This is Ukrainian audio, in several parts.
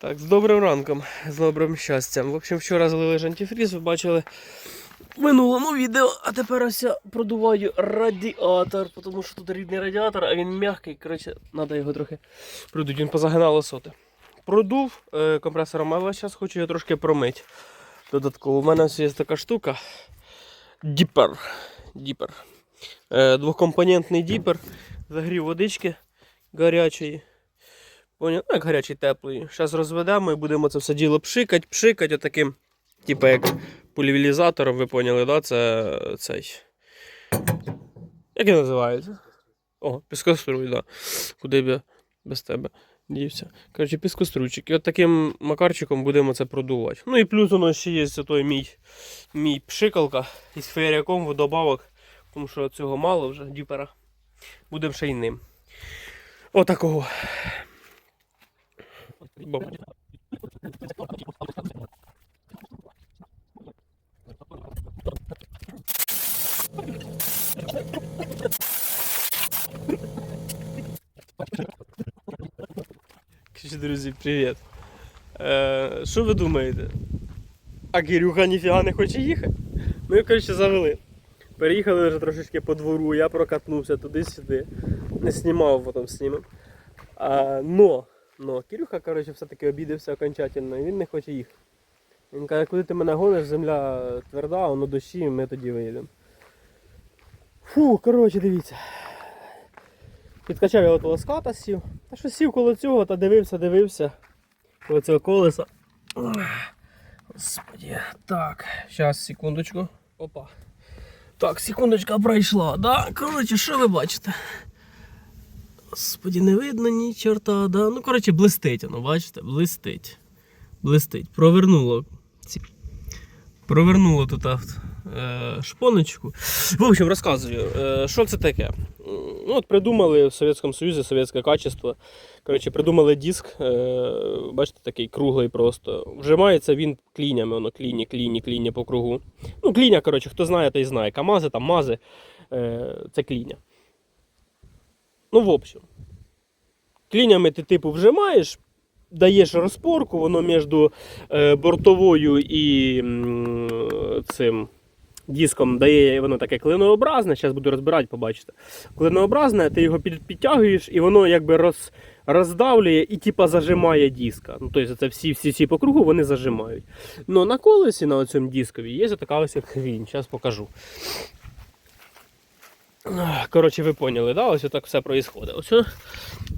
Так, з добрим ранком, з добрим щастям. В общем, вчора злили ж антифріз, ви бачили в минулому відео, а тепер ось я продуваю радіатор, тому що тут рідний радіатор, а він м'який. Коротше, треба його трохи продути. Він позагинало соти. Продув е, компресором, але зараз хочу його трошки промити. Додатково. У мене ось є така штука. Діпер. Діпер. Е, двохкомпонентний діпер. Загрів водички гарячої. Поняв? Ну, як гарячий теплий. Зараз розведемо і будемо це все діло пшикати, пшикати отаким, типу як пульверізатором, ви поняли, да? Це цей. Як він називається? О, піскоструй, да. Куди б я без тебе дівся. Коротше, піскоструйчик. І от таким макарчиком будемо це продувати. Ну і плюс у нас ще є той мій, мій пшикалка із феєряком водобавок, тому що цього мало вже діпера. Будемо ще й ним. Отакого. Друзі, привіт. Е, Що ви думаєте? А Кирюха ніфіга не хоче їхати. Ми його, коротше, завели. Переїхали вже трошечки по двору, я прокатнувся туди-сюди. Не знімав, потім знімем. А, но, но, Кирюха, коротше, все-таки обідався окончательно, і він не хоче їхати. Він каже, куди ти мене гониш, земля тверда, воно дощі, ми тоді виїдемо. Фу, коротше, дивіться. Підкачав я от волоската сів. Та що сів коло цього та дивився, дивився. Коло цього колеса. Ох, Господи. Так, зараз, секундочку. Опа. Так, секундочка пройшла, да? Коротше, що ви бачите? Господи, не видно ні чорта, да? Ну, коротше, блистить воно, бачите? Блистить. Блистить. Провернуло. Провернуло тут авто, е, шпоночку. В общем, розказую, е, що це таке. Ну, от придумали в Совєтському Союзі совєтське качество. Коротше, придумали диск, е, бачите, такий круглий просто. Вжимається він клінями, воно кліні, кліні, кліні по кругу. Ну, кліня, коротше, хто знає, той знає. Камази, там мази, це кліня. Ну, в общем. Клінями ти типу вжимаєш, даєш розпорку, воно між е, бортовою і цим диском дає воно таке клинообразне. Зараз буду розбирати, побачите. Клинообразне, ти його підтягуєш, і воно якби роз, роздавлює і типа зажимає диска. Ну, тобто це всі всі ці по кругу вони зажимають. Ну на колесі на цьому дискові є така ось хвінь. Зараз покажу. Коротше, ви поняли, да? ось так все відбувається. Ось.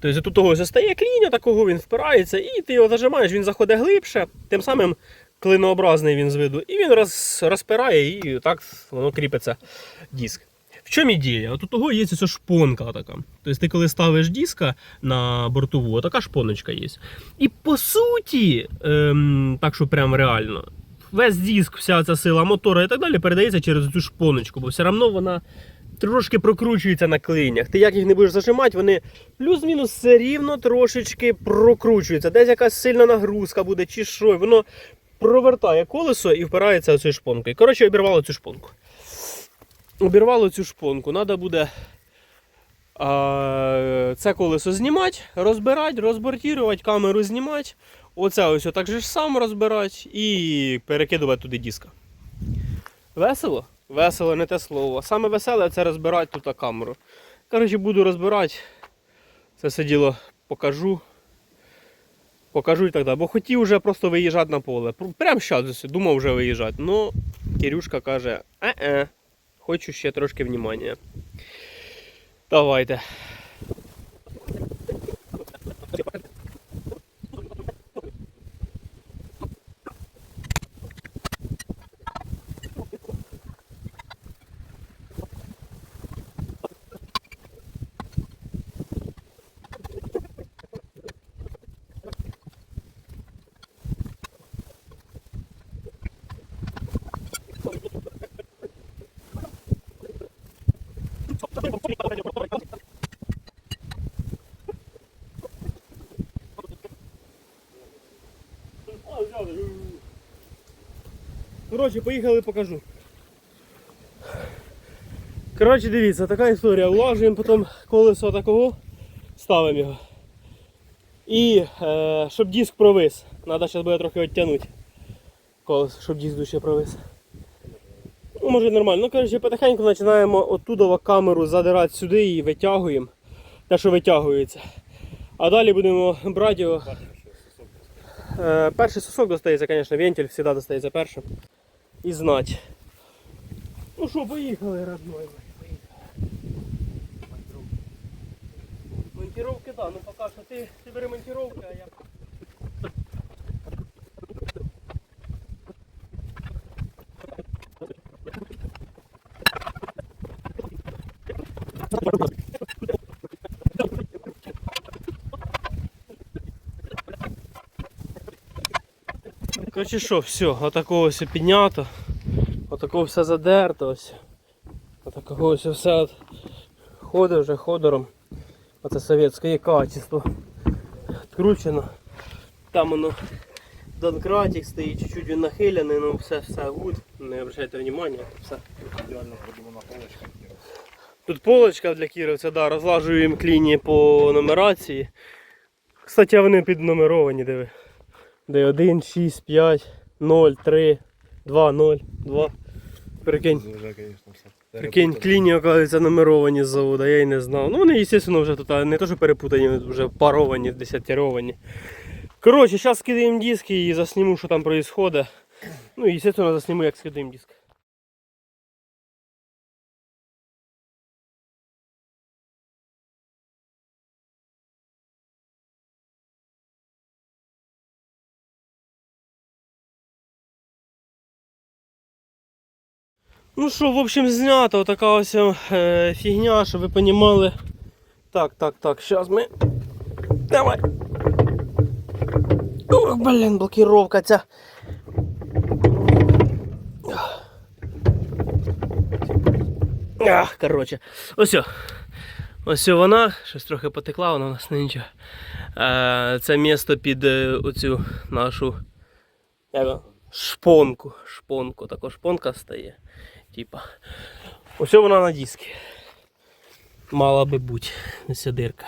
Тобто тут того стає кліня, такого він впирається, і ти його зажимаєш, він заходить глибше, тим самим клинообразний він з виду, і він роз, розпирає, і так воно кріпиться диск. В чому ідея? У того є ця шпонка така. Тобто ти коли ставиш диска на бортову, така шпоночка є. І по суті, ем, так що прям реально, весь диск, вся ця сила мотора і так далі передається через цю шпоночку, бо все одно вона трошки прокручується на клинях. Ти як їх не будеш зажимати, вони плюс-мінус все рівно трошечки прокручуються. Десь якась сильна нагрузка буде, чи що, воно провертає колесо і впирається цією шпонкою. Коротше, обірвало цю шпонку. Обірвало цю шпонку. Треба буде а, це колесо знімати, розбирати, розбортувати, камеру знімати. Оце ось так же ж сам розбирати і перекидувати туди диска. Весело? Весело, не те слово. Саме веселе це розбирати тут камеру. Коротше, буду розбирати. Це все діло покажу. Покажу і так далі. Бо хотів вже просто виїжджати на поле. Прямо зараз думав вже виїжджати. Ну, Кирюшка каже, е-е, хочу ще трошки внимання. Давайте. Коротше, поїхали покажу. Коротше, дивіться, така історія. Влажуємо потім колесо такого, ставимо його. І е, щоб диск провис. Треба зараз буде трохи відтягнути. Колес, щоб диск дужче провис. Ну, може нормально. Ну, коротше, потихеньку починаємо оттуда камеру задирати сюди і витягуємо. Те, що витягується. А далі будемо брати його. Е, перший сосок достається, звісно, вентиль завжди достається першим. І знать. Ну що, поїхали, родной. Поїхали. Монтировки, так, ну поки що ти, ти бери монтировки, а я. Короче, що, все, отакого ось піднято, отакого все задерто ось. Отакого ось все от ходить вже ходором. Оце совєтське качество. Откручено. Там воно донкратик стоїть, чуть-чуть він нахилений, ну все, все гуд. Не обращайте внимання, все. Ідеально продумана полочка. Тут полочка для кіровця, да, розлажуємо кліні по нумерації. Кстати, вони піднумеровані, диви. Д1, 6, 5, 0, 3, 2, 0, 2. Прикинь. Прикинь, кліні, оказується, нумеровані з завода, я й не знав. Ну вони, звісно, вже тут не то, що перепутані, вже паровані, десятіровані. Коротше, зараз скидаємо диски і засніму, що там відбувається. Ну і, звісно, засніму, як скидаємо диск. Ну що, в общем, знято така ось е, фігня, щоб ви розуміли. Так, так, так, зараз ми. Давай. Ох, блін, блокировка ця. Ах, коротше. Ось. Ось вона, щось трохи потекла, вона у нас не нічого. Е, це місто під е, оцю нашу шпонку. Шпонку. Також шпонка стає. Типа. Ось вона на дискі. Мала би бути. Ця дирка.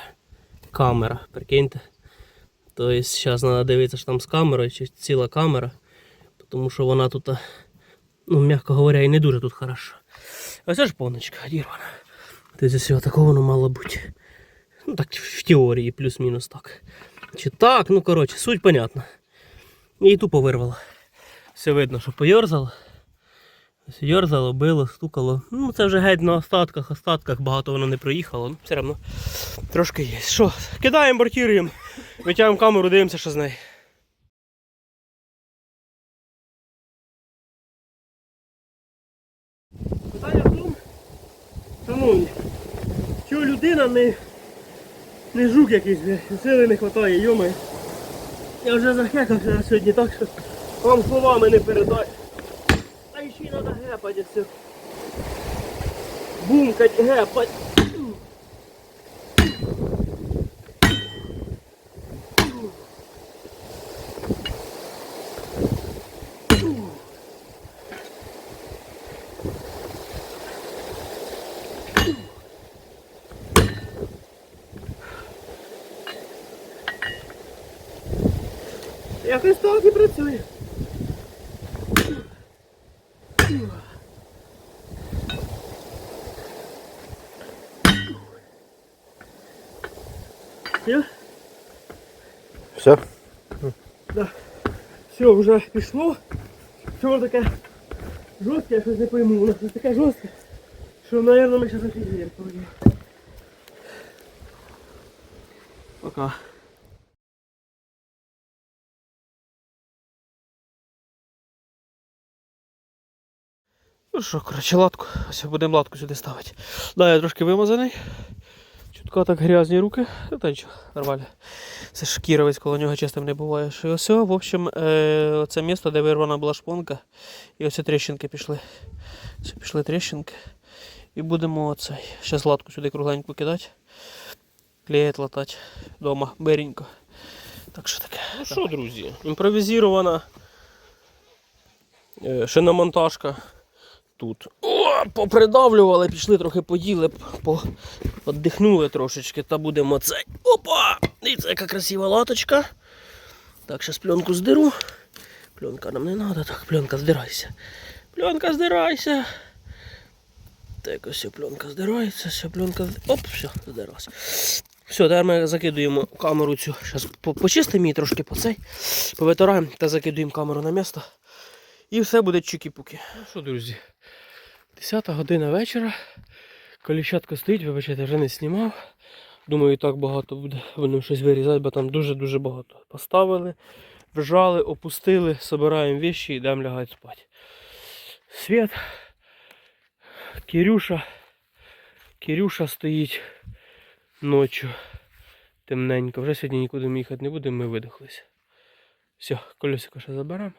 Камера, прикиньте. Тобто зараз треба дивитися, що там з камерою, чи ціла камера. Тому що вона тут, ну, м'яко говоря, і не дуже тут хорошо. Ось це ж поночка одірвана. Тобто ось такого воно мало бути. Ну так в теорії плюс-мінус так. Чи так, ну коротше, суть понятна. І тупо вирвало. Все видно, що поєрзало. Йорзало, било, стукало. Ну це вже геть на остатках, остатках багато воно не проїхало. Ну, все одно трошки є. Що, кидаємо, бортіруємо, витягуємо камеру, дивимося, що з нею. Питання в тому, шановні, що людина не, не жук якийсь, сили не вистачає, йомай. Я вже захекався сьогодні так, що вам словами не передати. Й треба гепати все. Бумкать, гепать. Якось так і працює. Все? Все? Да. Все, вже пішло. Воно таке жорстке, я щось не пойму. Воно щось таке жорстке, що, мабуть, ми зараз офігіємо. Пока. Ну що, коротше, латку. Ось будемо латку сюди ставити. Да, я трошки вимазаний. Чутка так грязні руки. Ну, Та нічого, нормально. Це ж кіровець, коло нього чистим не буває. І ось, в общем, е, це місто, де вирвана була шпонка. І ось тріщинки пішли. Ось пішли тріщинки. І будемо оцей. Зараз латку сюди кругленьку кидати. Клеїть латати вдома, беренько. Так що таке. Ну що, друзі, імпровізована е, шиномонтажка тут. О, попридавлювали, пішли трохи поїли, по, трошечки та будемо цей. Опа! Дивіться, яка красива латочка. Так, зараз пленку здеру. Пленка нам не треба, так, пленка здирайся. Пленка здирайся. Так, ось пленка здирається, ця пленка. Оп, все, здиралася. Все, тепер ми закидуємо камеру цю. Зараз почистимо її трошки по цей, повитираємо та закидуємо камеру на місце. І все буде чукі-пуки. Ну що, друзі, 10 година вечора. Коліщатка стоїть, вибачайте, вже не знімав. Думаю, так багато буде. Будемо щось вирізати, бо там дуже-дуже багато. Поставили, вжали, опустили, собираємо вещи і йдемо лягати спати. Світ. Кирюша. Кирюша стоїть ночі. Темненько. Вже сьогодні нікуди ми їхати не будемо, ми видихлися. Все, колесико ще заберемо.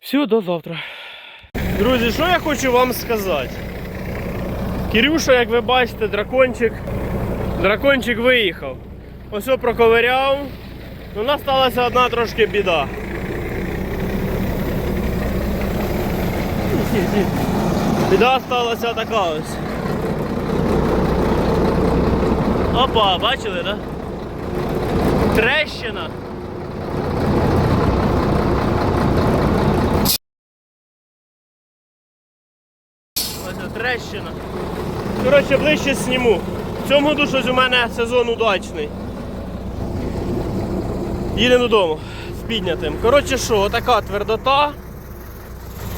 Все, до завтра. Друзі, що я хочу вам сказати? Кирюша, як ви бачите, дракончик. Дракончик виїхав. Ось проковиряв. У нас сталася одна трошки біда. Біда сталася така ось. Опа, бачили? Да? Трещина. Ось ця трещина. Коротше, ближче зніму. В цьому году щось у мене сезон удачний. Їдемо додому з піднятим. Коротше що, така твердота.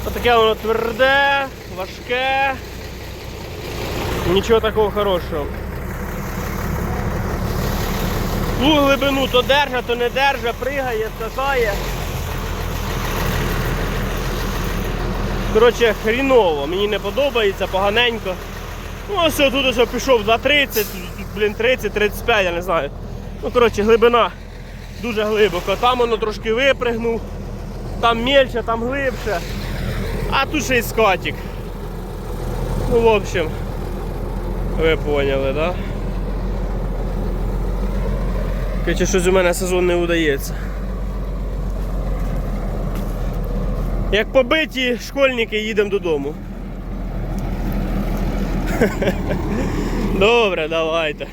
Отаке воно тверде, важке. Нічого такого хорошого. Ту глибину то держа, то не держа, пригає, скакає. Коротше, хріново, мені не подобається, поганенько. Ну, ось тут ось пішов за 30, блін, 30-35, я не знаю. Ну, коротше, глибина дуже глибоко. Там воно трошки випригнув, там мельче, там глибше. А тут ще й скатик. Ну, в общем, ви поняли, да? Короче, щось у мене сезон не удається. Як побиті школьники їдемо додому. Добре, давайте.